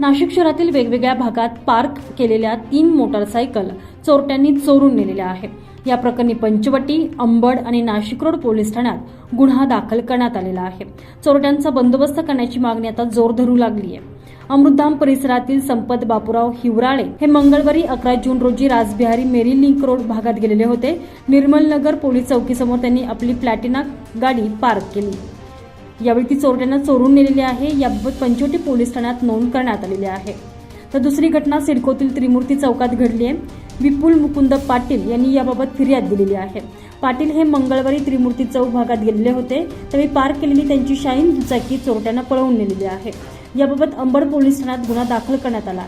नाशिक शहरातील वेगवेगळ्या भागात पार्क केलेल्या तीन मोटारसायकल चोरट्यांनी चोरून नेलेल्या आहेत. या प्रकरणी पंचवटी अंबड आणि नाशिक रोड पोलीस ठाण्यात गुन्हा दाखल करण्यात आलेला आहे. चोरट्यांचा बंदोबस्त करण्याची मागणी आता जोर धरू लागली आहे. अमृतधाम परिसरातील संपत बापूराव हिवराळे हे मंगळवारी अकरा जून रोजी राजबिहारी मेरी लिंक रोड भागात गेलेले होते. निर्मलनगर पोलीस चौकीसमोर त्यांनी आपली प्लॅटिना गाडी पार्क केली. यावेळी ती चोरट्यांना चोरून नेलेली आहे. याबाबत पंचवटी पोलीस ठाण्यात नोंद करण्यात आलेली आहे. तर दुसरी घटना सिडकोतील त्रिमूर्ती चौकात घडली आहे. विपुल मुकुंद पाटील यांनी याबाबत फिर्याद दिलेली आहे. पाटील हे मंगळवारी त्रिमूर्ती चौक भागात गेलेले होते. त्यावेळी पार्क केलेली त्यांची शाईन दुचाकी चोरट्यांना पळवून नेलेली आहे. याबाबत अंबड पोलीस ठाण्यात गुन्हा दाखल करण्यात आला.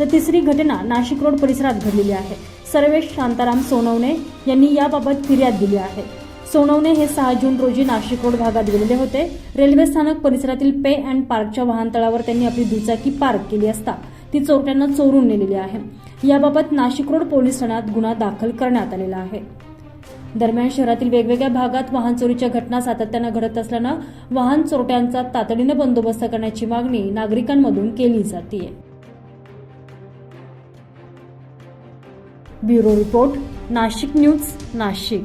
तर तिसरी घटना नाशिक रोड परिसरात घडलेली आहे. सर्वेश शांताराम सोनवणे यांनी याबाबत फिर्याद दिली आहे. सोनवणे हे सहा जून रोजी नाशिक रोड भागात गेलेले होते. रेल्वे स्थानक परिसरातील पे अँड पार्कच्या वाहनतळावर त्यांनी आपली दुचाकी पार्क केली असता ती चोरट्यांना चोरून नेलेली आहे. याबाबत नाशिक रोड पोलीस ठाण्यात गुन्हा दाखल करण्यात आलेला आहे. दरम्यान शहरातील वेगवेगळ्या भागात वाहन चोरीच्या घटना सातत्यानं घडत असल्यानं वाहन चोरट्यांचा तातडीनं बंदोबस्त करण्याची मागणी नागरिकांमधून केली जाते bureau report Nashik news Nashik.